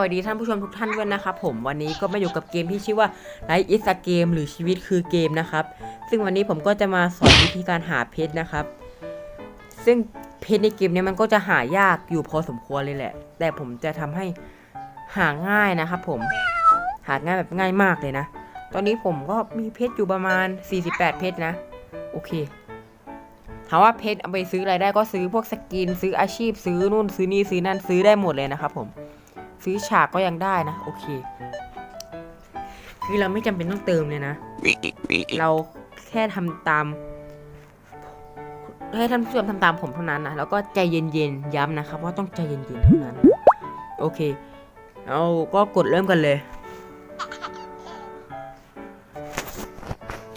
วัสดีท่านผู้ชมทุกท่านด้วยนะครับผมวันนี้ก็มาอยู่กับเกมที่ชื่อว่า Life is a Game หรือชีวิตคือเกมนะครับ ซึ่งวันนี้ผมก็จะมาสอนวิธีการหาเพชรนะครับ ซึ่งเพชรในเกมนี้มันก็จะหายากอยู่พอสมควรเลยแหละ แต่ผมจะทำให้หาง่ายนะครับผมหาง่ายแบบง่ายมากเลยนะ ตอนนี้ผมก็มีเพชรอยู่ประมาณ 48 เพชรนะ โอเคถามว่าเพชรเอาไปซื้ออะไรได้ก็ซื้อพวกสกินซื้ออาชีพซื้อนู่นซื้อนี่ซื้อนั่นซื้อได้หมดเลยนะครับผม ซื้อฉากก็ยังได้นะ โอเค คือเราไม่จำเป็นต้องเติมเลยนะ เราแค่ทำตามให้ท่านผู้ชมทำตามผมเท่านั้นนะ แล้วก็ใจเย็นๆ ย้ำนะครับ ว่าต้องใจเย็นๆ เท่านั้น โอเค เราก็กดเริ่มกันเลย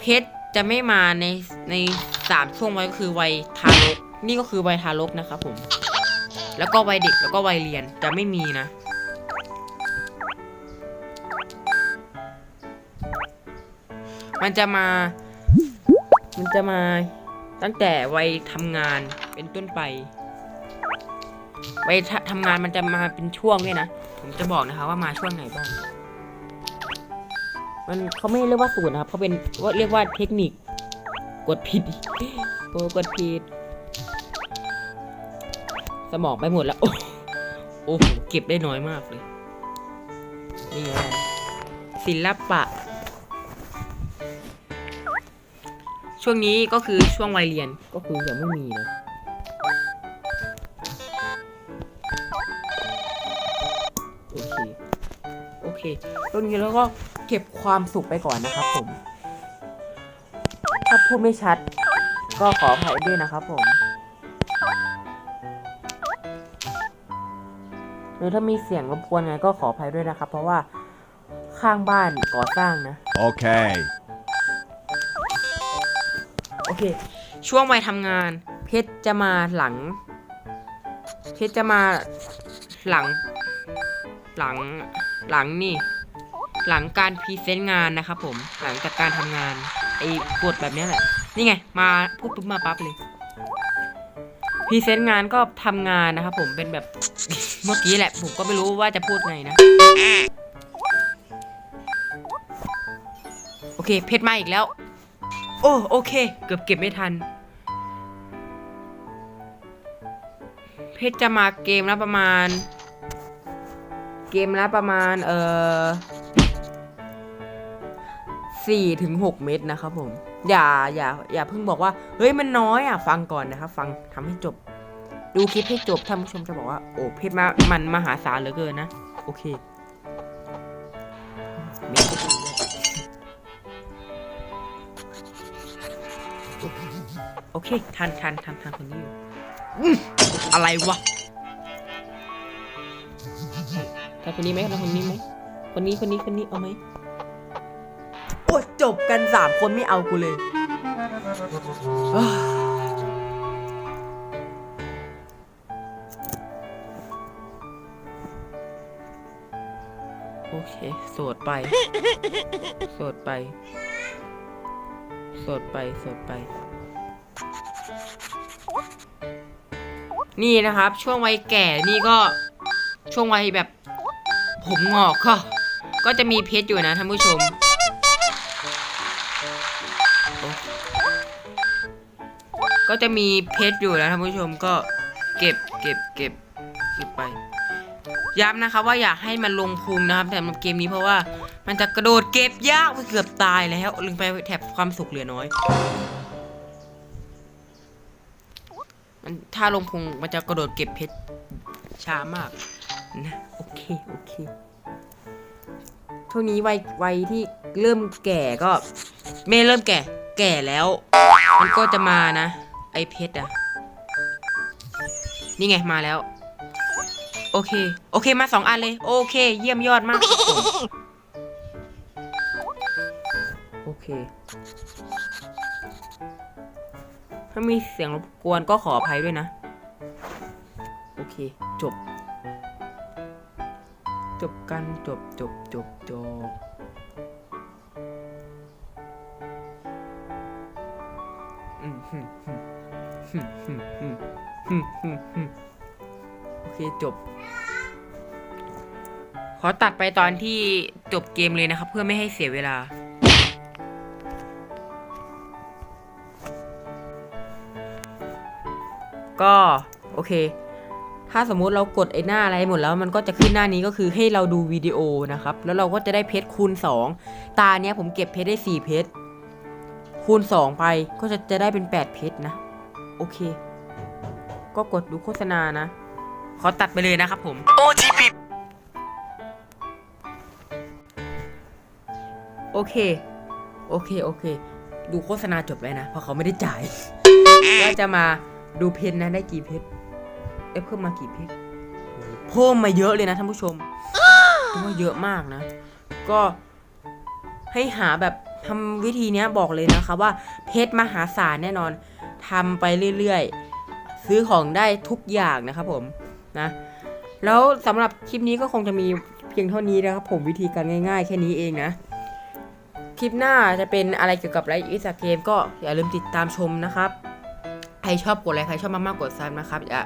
เพชรจะไม่มาในในสามช่วงวัยก็คือวัยทารก นี่ก็คือวัยทารกนะครับผม แล้วก็วัยเด็กแล้วก็วัยเรียนจะไม่มีนะ มันจะมา มันจะมาตั้งแต่วัยทำงานเป็นต้นไปวัยทำงานมันจะมาเป็นช่วงด้วยนะ ผมจะบอกนะคะว่ามาช่วงไหนบ้าง มันเขาไม่เรียกว่าสูตรนะครับเขาเป็นว่าเรียกว่าเทคนิค กดผิดโอ้กดผิด สมองไปหมดแล้ว โอ้โอ้โหเก็บได้น้อยมากเลย นี่ไงศิลปะ ช่วงนี้ก็คือช่วงวัยเรียนก็คือยังไม่มีนะโอเคโอเคตรงนี้แล้วก็เก็บความสุขไปก่อนนะครับผม ถ้าพูดไม่ชัด ก็ขออภัยด้วยนะครับผมหรือถ้ามีเสียงรบกวนไงก็ขออภัยด้วยนะครับ เพราะว่าข้างบ้านก่อสร้างนะ Okay. โอเค ช่วงวัยทำงาน เพชรจะมาหลัง เพชรจะมาหลัง หลังหลังนี่ หลังการพรีเซนต์งานนะครับผมหลังจากการทำงานไอ้กดแบบนี้แหละ นี่ไง มาพูดปุ๊บมาปั๊บเลยพรีเซนต์งานก็ทำงานนะครับผมเป็นแบบเมื่อกี้แหละ ผมก็ไม่รู้ว่าจะพูดไงนะ โอเค เพชรมาอีกแล้ว โอ้โอเค เกือบเก็บไม่ทัน เพชรจะมาเกมละประมาณ เกมละประมาณ เออสี่ถึงหกเม็ดนะครับผม อย่าอย่าอย่าเพิ่งบอกว่า เฮ้ยมันน้อยอะ ฟังก่อนนะครับ ฟังทำให้จบ ดูคลิปให้จบท่านผู้ชมจะบอกว่า โอ้เพชรมามันมหาศาลเหลือเกินนะ โอเค โอเค ทันทันทันทันคนนี้อยู่อื้ออะไรวะทันคนนี้ไหมทันคนนี้ไหมคนนี้คนนี้คนนี้เอาไหมโอ้ยจบกันสามคนไม่เอากูเลยอ้าวโอเค โสดไป โสดไปโสดไปสดไป นี่นะครับ ช่วงวัยแก่นี่ก็ช่วงวัยแบบ ผมงอกก็ก็จะมีเพชรอยู่นะท่านผู้ชม ก็จะมีเพชรอยู่นะท่านผู้ชมก็เก็บเก็บเก็บเก็บไป ย้ำนะครับว่าอยากให้มันลงภูมินะครับแต่เกมนี้เพราะว่ามันจะกระโดดเก็บยากเกือบตายแล้วลืมไปแถบความสุขเหลือน้อย มันถ้าลงพุงมันจะกระโดดเก็บเพชรช้ามากนะโอเคโอเคช่วงนี้วัยวัยที่เริ่มแก่ก็ไม่เริ่มแก่ แก่แล้ว มันก็จะมานะ ไอเพชรอะนี่ไงมาแล้ว เค โอเคมาสองอันเลย โอเค เยี่ยมยอดมากครับผมโอเค ถ้ามีเสียงรบกวนก็ขออภัยด้วยนะ โอเค จบ จบกันจบจบจบจบอืมฮึมฮึมฮึมฮึมฮึมฮึมฮึมฮึม โอเคจบ ขอตัดไปตอนที่จบเกมเลยนะครับ เพื่อไม่ให้เสียเวลา ก็โอเค ถ้าสมมุติเรากดไอ้หน้าอะไรหมดแล้ว มันก็จะขึ้นหน้านี้ก็คือให้เราดูวิดีโอนะครับ แล้วเราก็จะได้เพชรคูณ 2 ตาเนี้ยผมเก็บเพชรได้ 4 เพชรคูณ 2 ไปก็จะจะได้เป็น 8 เพชรนะ โอเค ก็กดดูโฆษณานะ ขอตัดไปเลยนะครับผม OGP โอเค โอเค โอเค ดูโฆษณาจบแล้วนะ เพราะเขาไม่ได้จ่ายก็จะมาดูเพชรนะ ได้กี่เพชรเอ้ยเพิ่มมากี่เพชรโอ้โหเพิ่มมาเยอะเลยนะท่านผู้ชมถือว่าเยอะมากนะ ก็ให้หาแบบทำวิธีเนี้ยบอกเลยนะคะว่าเพชรมหาศาลแน่นอนทำไปเรื่อยๆ ซื้อของได้ทุกอย่างนะครับผม นะ แล้วสำหรับคลิปนี้ก็คงจะมีเพียงเท่านี้นะครับผมวิธีการง่ายๆ แค่นี้เองนะ คลิปหน้าจะเป็นอะไรเกี่ยวกับไลฟ์อิสเกมก็อย่าลืมติดตามชมนะครับใครชอบกดไลค์ใครชอบมากๆกดซับนะครับอย่า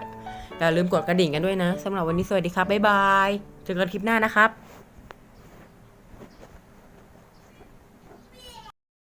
อย่าลืมกดกระดิ่งกันด้วยนะสำหรับวันนี้สวัสดีครับบ๊ายบายเจอกันคลิปหน้านะครับ